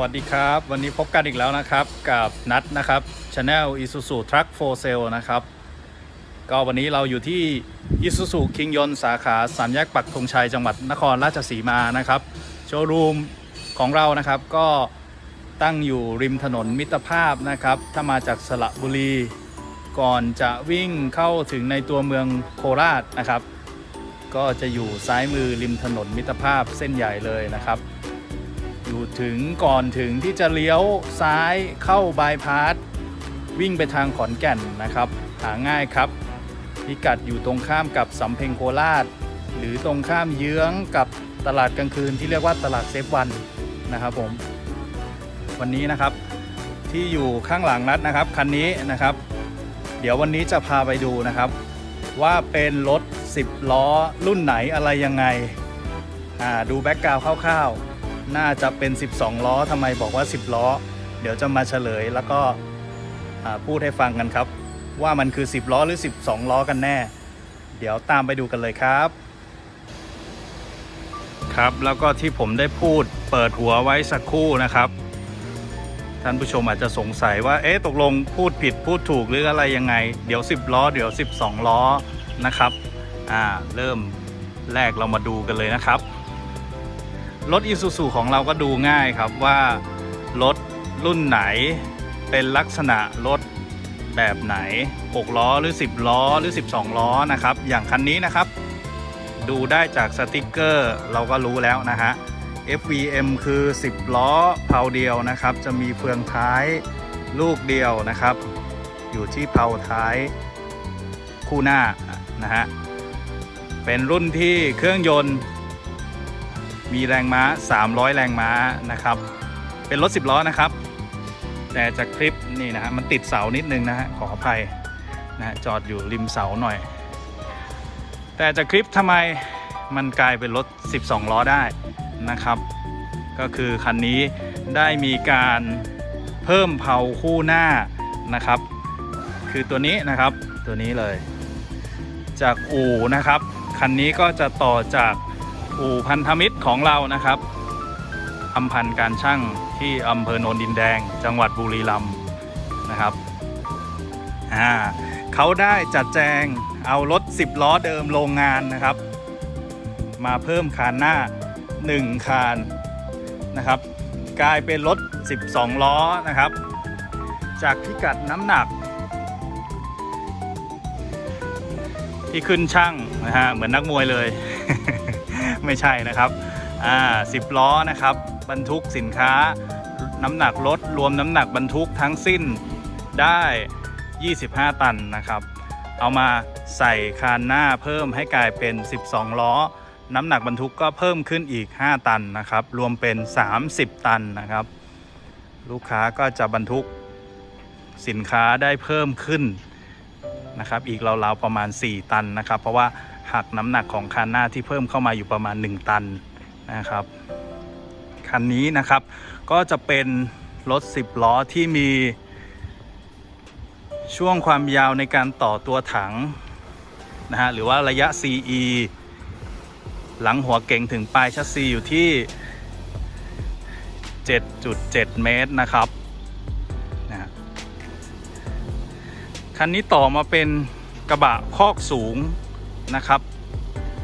วัสดีครับ วันนี้พบกันอีกแล้วนะครับกับนัดนะครับ Channel Isuzu Truck for Sale นะครับ ก็วันนี้เราอยู่ที่ Isuzu คิงยนสาขาสามแยกปักธงชัยจังหวัดนครราชสีมานะครับโชว์รูมของเรานะครับก็ตั้งอยู่ริมถนนมิตรภาพนะครับ ถ้ามาจากสระบุรี ก่อนจะวิ่งเข้าถึงในตัวเมืองโคราชนะครับ ก็จะอยู่ซ้ายมือริมถนนมิตรภาพเส้นใหญ่เลยนะครับ อยู่ถึงก่อนถึงที่จะเลี้ยวซ้ายเข้าบายพาสวิ่งไปทางขอนแก่นนะครับ หาง่ายครับพิกัดอยู่ตรงข้ามกับสำเพ็งโคราช หรือตรงข้ามเยื้องกับตลาดกลางคืนที่เรียกว่าตลาดเซฟวันนะครับผม วันนี้นะครับที่อยู่ข้างหลังนัดนะครับคันนี้นะครับ เดี๋ยววันนี้จะพาไปดูนะครับ ว่าเป็นรถ 10 ล้อรุ่นไหนอะไรยังไงดูแบ็กกราวคร่าวๆ น่าจะเป็น 12 ล้อทำไมบอกว่า 10 ล้อ เดี๋ยวจะมาเฉลยแล้วก็พูดให้ฟังกันครับ ว่ามันคือ 10 ล้อหรือ 12 ล้อกันแน่ เดี๋ยวตามไปดูกันเลยครับ ครับแล้วก็ที่ผมได้พูดเปิดหัวไว้สักครู่นะครับท่านผู้ชมอาจจะสงสัยว่า เอ๊ะ ตกลงพูดผิดพูดถูกหรืออะไรยังไง เดี๋ยว 10 ล้อ เดี๋ยว 12 ล้อนะครับ อ่า เริ่มแรกเรามาดูกันเลยนะครับ รถ Isuzu ของเราก็ดูง่ายครับว่ารถรุ่นไหนเป็นลักษณะรถแบบไหน 6 ล้อหรือ 10 ล้อหรือ 12 ล้อนะครับ อย่างคันนี้นะครับ ดูได้จากสติกเกอร์เราก็รู้แล้วนะฮะ FVM คือ 10 ล้อเพาเดียวนะครับ จะมีเฟืองท้ายลูกเดียวนะครับ อยู่ที่เพาท้ายคู่หน้านะฮะ เป็นรุ่นที่เครื่องยนต์ มีแรงม้า 300 แรงม้านะครับ เป็นรถ 10 ล้อนะครับ แต่จากคลิปนี่นะฮะมันติดเสานิดนึงนะฮะขออภัยนะฮะจอดอยู่ริมเสาหน่อย แต่จากคลิปทำไมมันกลายเป็นรถ 12 ล้อได้นะครับ ก็คือคันนี้ได้มีการเพิ่มเผาคู่หน้านะครับ คือตัวนี้นะครับตัวนี้เลย จากอู่นะครับ คันนี้ก็จะต่อจาก อู่พันธมิตรของเรานะครับอำพันธ์การช่างที่อำเภอโนนดินแดง จังหวัดบุรีรัมย์นะครับอ่าเขาได้จัดแจงเอารถ 10 ล้อเดิมโรงงานนะครับ มาเพิ่มคานหน้า 1 คานนะครับ กลายเป็นรถ 12 ล้อนะครับ จากพิกัดน้ำหนัก ที่ขึ้นช่างนะฮะเหมือนนักมวยเลย ไม่ใช่นะครับอ่า10ล้อนะครับบรรทุกสินค้า น้ำหนักรถรวมน้ำหนักบรรทุกทั้งสิ้นได้ 25 ตันนะครับ เอามาใส่คานหน้าเพิ่มให้กลายเป็น 12 ล้อ น้ำหนักบรรทุกก็เพิ่มขึ้นอีก 5 ตันนะครับ รวมเป็น 30 ตันนะครับ ลูกค้าก็จะบรรทุกสินค้าได้เพิ่มขึ้นนะครับ อีกราวๆประมาณ 4 ตันนะครับ เพราะว่า หักน้ำหนักของคันหน้าที่เพิ่มเข้ามาอยู่ประมาณ 1 ตันนะครับ คันนี้นะครับก็จะเป็นรถ 10 ล้อที่มีช่วงความยาวในการต่อตัวถังนะฮะหรือว่าระยะ CE หลังหัวเก่งถึงปลายชัสซีอยู่ที่ 7.7 เมตรนะครับนะฮะคันนี้ต่อมาเป็นกระบะคอกสูง นะครับ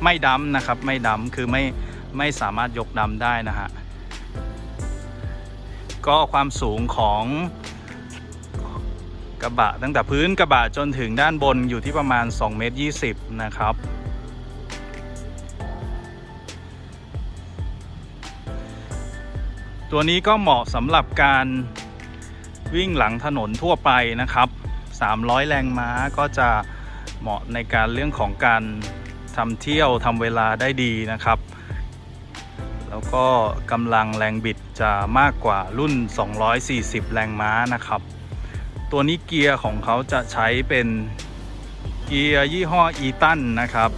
ไม่ดำนะครับไม่ดำคือไม่ไม่สามารถยกดำได้นะฮะก็ความสูงของกระบะตั้งแต่พื้นกระบะจนถึงด้านบนอยู่ที่ประมาณ2เมตร20 นะครับ ตัวนี้ก็เหมาะสำหรับการวิ่งหลังถนนทั่วไปนะครับ 300 แรงม้าก็จะ เหมาะในการเรื่องของการทำเที่ยวทำเวลาได้ดีนะครับ แล้วก็กำลังแรงบิดจะมากกว่ารุ่น 240 แรงม้านะครับ ตัวนี้เกียร์ของเขาจะใช้เป็นเกียร์ยี่ห้ออีตันนะครับ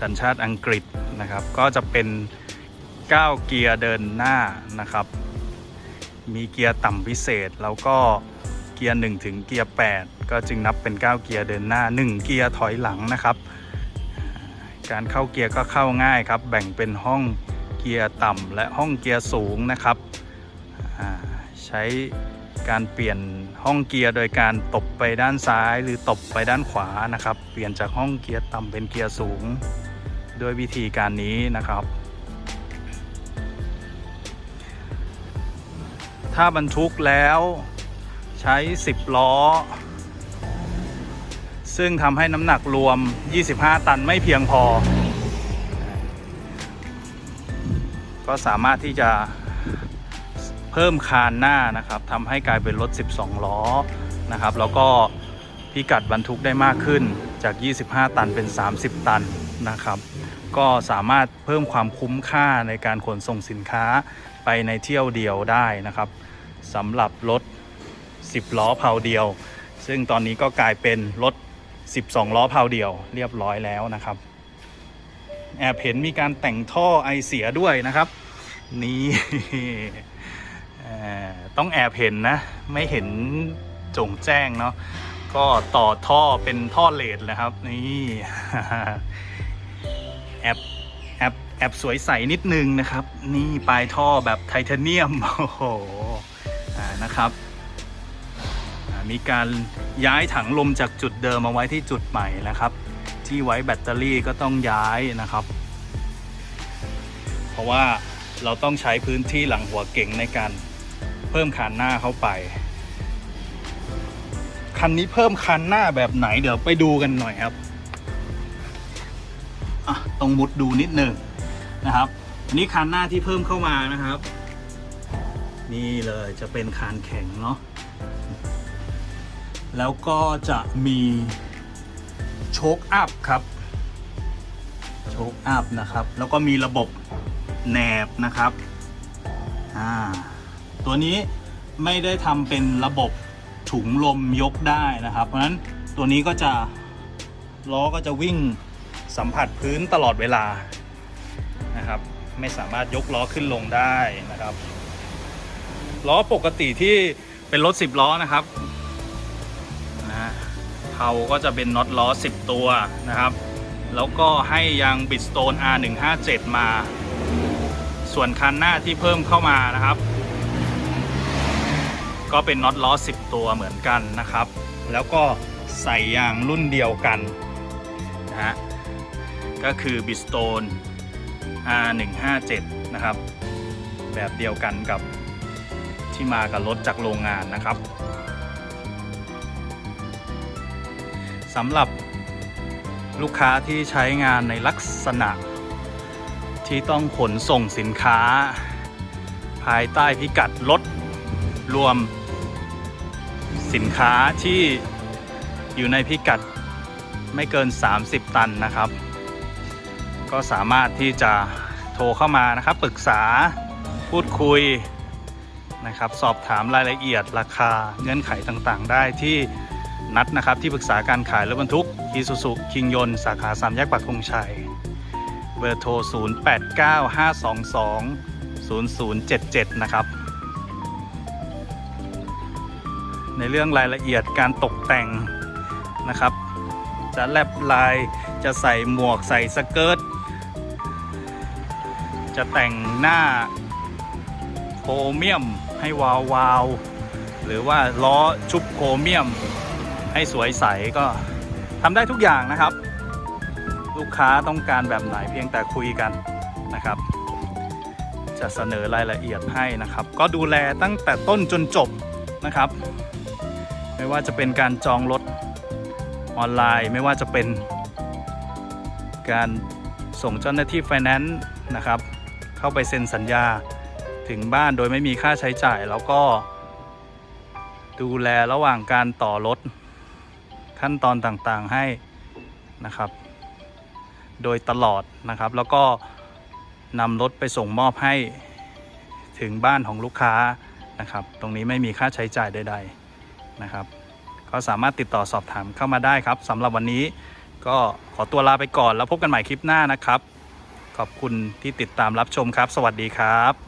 สัญชาติอังกฤษนะครับ ก็จะเป็น9เกียร์เดินหน้านะครับ มีเกียร์ต่ำพิเศษแล้วก็เกียร์1ถึงเกียร์8 ก็จึงนับเป็น9เกียร์เดินหน้า 1 เกียร์ถอยหลังนะครับ การเข้าเกียร์ก็เข้าง่ายครับ แบ่งเป็นห้องเกียร์ต่ำและห้องเกียร์สูงนะครับ ใช้การเปลี่ยนห้องเกียร์โดยการตบไปด้านซ้ายหรือตบไปด้านขวานะครับ เปลี่ยนจากห้องเกียร์ต่ำเป็นเกียร์สูง ด้วยวิธีการนี้นะครับ ถ้าบรรทุกแล้วใช้ 10 ล้อ ซึ่งทำให้น้ำหนักรวม 25 ตันไม่เพียงพอ ก็สามารถที่จะเพิ่มคานหน้านะครับทำให้กลายเป็นรถ 12 ล้อนะครับ แล้วก็พิกัดบรรทุกได้มากขึ้นจาก 25 ตันเป็น 30 ตันนะครับ ก็สามารถเพิ่มความคุ้มค่าในการขนส่งสินค้าไปในเที่ยวเดียวได้นะครับสำหรับรถ 10 ล้อเพาเดียว ซึ่งตอนนี้ก็กลายเป็นรถ 12 ล้อเพาเดียวเรียบร้อยแล้วนะครับ แอบเห็นมีการแต่งท่อไอเสียด้วยนะครับ นี่ต้องแอบเห็นนะ ไม่เห็นจงแจ้งเนาะก็ต่อท่อเป็นท่อเลดเลยครับ นี่แอบแอบแอบสวยใสนิดนึงนะครับ นี่ปลายท่อแบบไทเทเนียม โอ้โหนะครับ มีการย้ายถังลมจากจุดเดิมมาไว้ที่จุดใหม่นะครับ ที่ไว้แบตเตอรี่ก็ต้องย้ายนะครับ เพราะว่าเราต้องใช้พื้นที่หลังหัวเก่งในการเพิ่มคันหน้าเข้าไป คันนี้เพิ่มคันหน้าแบบไหนเดี๋ยวไปดูกันหน่อยครับต้องมุดดูนิดหนึ่งนะครับนนี้คันหน้าที่เพิ่มเข้ามานะครับ นี่เลยจะเป็นคานแข็งเนาะ แล้วก็จะมีโชคอัพครับ โชคอัพนะครับ แล้วก็มีระบบแหนบนะครับ อ่า ตัวนี้ไม่ได้ทำเป็นระบบถุงลมยกได้นะครับ เพราะฉะนั้นตัวนี้ก็จะล้อก็จะวิ่งสัมผัสพื้นตลอดเวลานะครับ ไม่สามารถยกล้อขึ้นลงได้นะครับ ล้อปกติที่เป็นรถ 10 ล้อนะครับ เผาก็จะเป็นน็อตล้อ 10 ตัวนะครับ แล้วก็ให้ยางบิดสโตน R157 มา ส่วนคันหน้าที่เพิ่มเข้ามานะครับ ก็เป็นน็อตล้อ 10 ตัวเหมือนกันนะครับ แล้วก็ใส่ยางรุ่นเดียวกันนะฮะก็คือบิสโตน R157 นะครับ แบบเดียวกันกับที่มากับรถจากโรงงานนะครับ สำหรับลูกค้าที่ใช้งานในลักษณะ ที่ต้องขนส่งสินค้า ภายใต้พิกัดรถรวม สินค้าที่อยู่ในพิกัดไม่เกิน 30 ตันนะครับ ก็สามารถที่จะโทรเข้ามานะครับ ปรึกษาพูดคุยนะครับ สอบถามรายละเอียดราคาเงื่อนไขต่างๆ ได้ที่ นัดนะครับที่ปรึกษาการขายรถบรรทุกอีซูซุคิงยนสาขาสามแยกปักธงชัย เบอร์โทร 0895220077 นะครับ ในเรื่องรายละเอียดการตกแต่งนะครับ จะแลบลายจะใส่หมวกใส่สเกิร์ตจะแต่งหน้าโครเมียมให้วาววาวๆหรือว่าล้อชุบโครเมียม ให้สวยใสก็ทำได้ทุกอย่างนะครับ ลูกค้าต้องการแบบไหนเพียงแต่คุยกันนะครับ จะเสนอรายละเอียดให้นะครับ ก็ดูแลตั้งแต่ต้นจนจบนะครับ ไม่ว่าจะเป็นการจองรถออนไลน์ไม่ว่าจะเป็น การส่งเจ้าหน้าที่ไฟแนนซ์นะครับ เข้าไปเซ็นสัญญาถึงบ้านโดยไม่มีค่าใช้จ่ายแล้วก็ดูแลระหว่างการต่อรถ ขั้นตอนต่างๆให้นะครับ โดยตลอดนะครับ แล้วก็นำรถไปส่งมอบให้ถึงบ้านของลูกค้านะครับ ตรงนี้ไม่มีค่าใช้จ่ายใด ๆนะครับ ก็สามารถติดต่อสอบถามเข้ามาได้ครับสำหรับวันนี้ก็ขอตัวลาไปก่อนแล้วพบกันใหม่คลิปหน้านะครับ ขอบคุณที่ติดตามรับชมครับ สวัสดีครับ